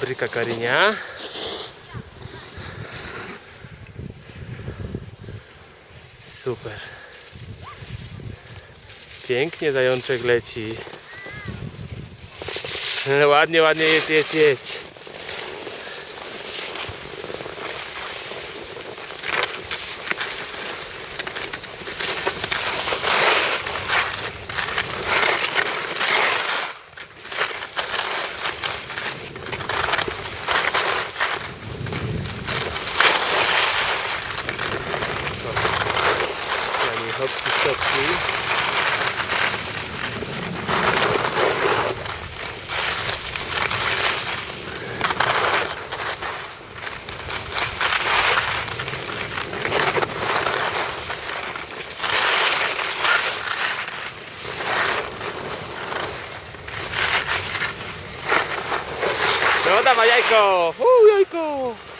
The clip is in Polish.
Bryka Karynia. Super. Pięknie zajączek leci. Ładnie, ładnie, jedź, jedź, jedź. Stopki. No dawaj jajko! Uuu, jajko!